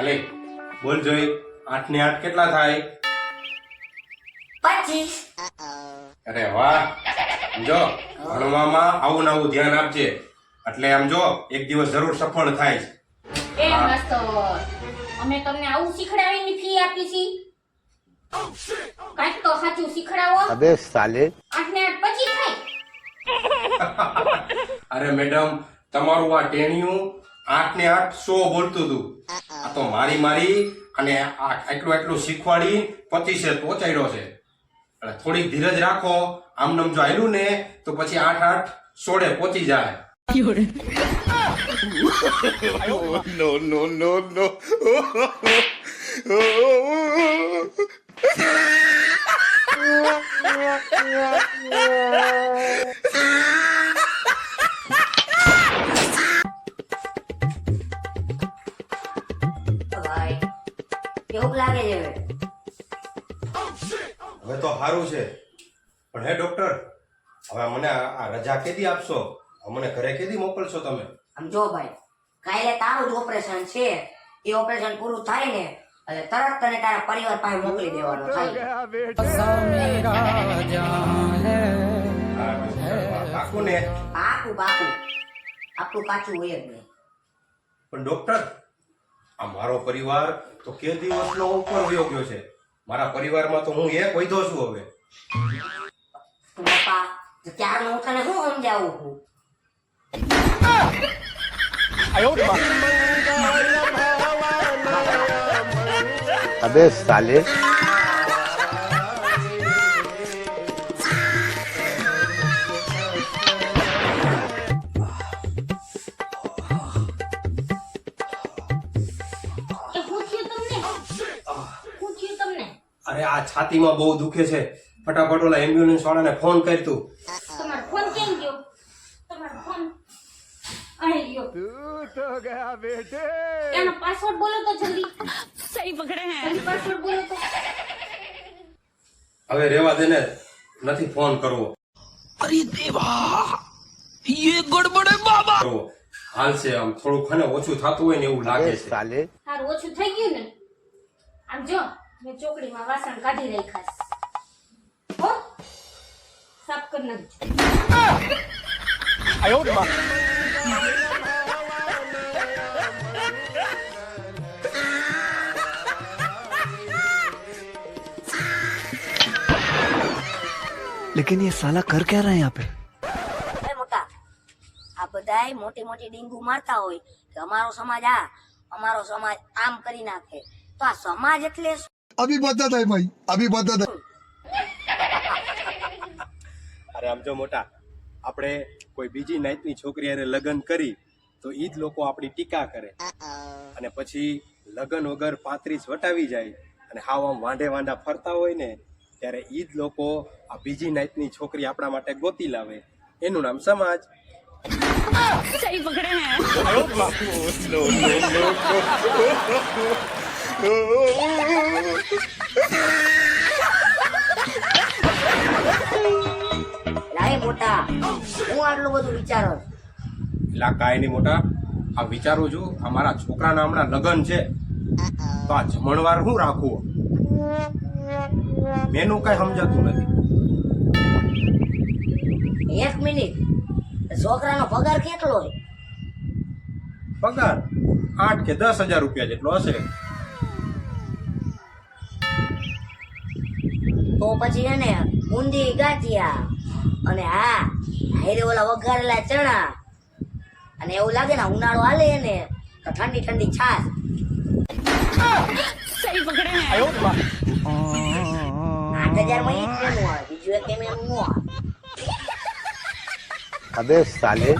અલે બોલ જોઈ આઠ ને આઠ કેટલા થાય? પચીસ. અરે વાહ જો ભણવામાં આવું નવું ધ્યાન આપજે. એટલે આમ જો એક દિવસ જરૂર સફળ થાય એ માસ્તર અમે તમને આવું શીખડાવીની ફી આપી છે. કાંઈક તો સાચું શીખડાવો. અબે સાલે. આઠ ને આઠ પચીસ થાય. અરે મેડમ તમારું આ ટેણિયું આઠ ને આઠ સો બોલતું હતું. આ તો મારી મારી અને આ એટલું એટલું શીખવાડી પચીસે પહોંચાડ્યો છે. એટલે થોડીક ધીરજ રાખો આમ નમ જો આયલું ને તો પછી આઠ આઠ સોળે પહોંચી જાય. no no no no. ભાઈ કેવું લાગે છે હવે? તો સારું છે. પણ હે ડોક્ટર હવે મને આ રજા કેદી આપશો? મને ઘરે કેદી મોકલશો તમે? આમ જો ભાઈ કાલે તારું જ ઓપરેશન છે. એ ઓપરેશન પૂરું થાય ને એટલે તરત તને તારા પરિવાર પાસે મોકલી દેવાનો થાય. પાકું ને. પાકું પાકું. આપણું કાચું હોય જ નહીં. પણ ડોક્ટર આ મારો પરિવાર તો કે દિવસનો ઉપર વયો છે? મારા પરિવારમાં તો હું એક વૈધો છું હવે. પપ્પા ક્યાં હું તને શું સમજાવું છું? અબે સાલે અરે આ છાતીમાં બહુ દુખે છે. ફટાફટ ઓલા એમ્બ્યુલન્સ વાળાને ફોન કરી તું. તમારો ફોન ક્યાં ગયો? તમારો ફોન હવે રેવા દે નથી ફોન કરવો. અરે દેવા યે ગડબડે બાબા. હાલશે આમ થોડું ખને ઓછું થતું હોય ને એવું લાગે છે. સારું ઓછું થઈ ગયું મેં ચોકડીમાં વાસણ કાઢી રાખ્યા હો સાફ કરી નાખજો लेकिन ये साला कर क्या रहा है यहाँ पे એ મોટા આ બધાય મોટી મોટી ડીંગુ મારતા હોય કે અમારો સમાજ આ અમારો સમાજ આમ કરી નાખે તો આ સમાજ એટલે અભિબદ્ધતા થઈ ભાઈ અભિબદ્ધતા થઈ અરે આમ જો મોટા આપણે કોઈ બીજી નાઈટની છોકરી અરે લગ્ન કરી તો ઈ જ લોકો આપણી ટીકા કરે. અને પછી લગ્ન વગર પાંત્રીસ વટાવી જાય અને હાવ આમ વાંઢે વાંઢા ફરતા હોય ને ત્યારે ઈ જ લોકો આ બીજી નાઈટની છોકરી આપણા માટે ગોતી લાવે. એનું નામ સમાજ. સહી પકડે ને. લાય મોટા. હું આટલું બધું વિચારો છો? કાંઈ નહીં મોટા. આ વિચારું છું આ મારા છોકરાના હમણાં લગ્ન છે. તો આ જમણવાર શું રાખવું મેનુ કઈ સમજાતું નથી. એક મિનિટ. છોકરાનો પગાર કેટલો હોય પગાર આઠ કે દસ હજાર રૂપિયા જેટલો હશે. તો પછી હે ને ઊંધી ગાંઠિયા. અને હા હારે ઓલા વઘારેલા ચણા. અને એવું લાગે ને ઉનાળો હાલે ને તો ઠંડી ઠંડી છાશ. આઠ હજારમાં બીજું એક અબે સાલે.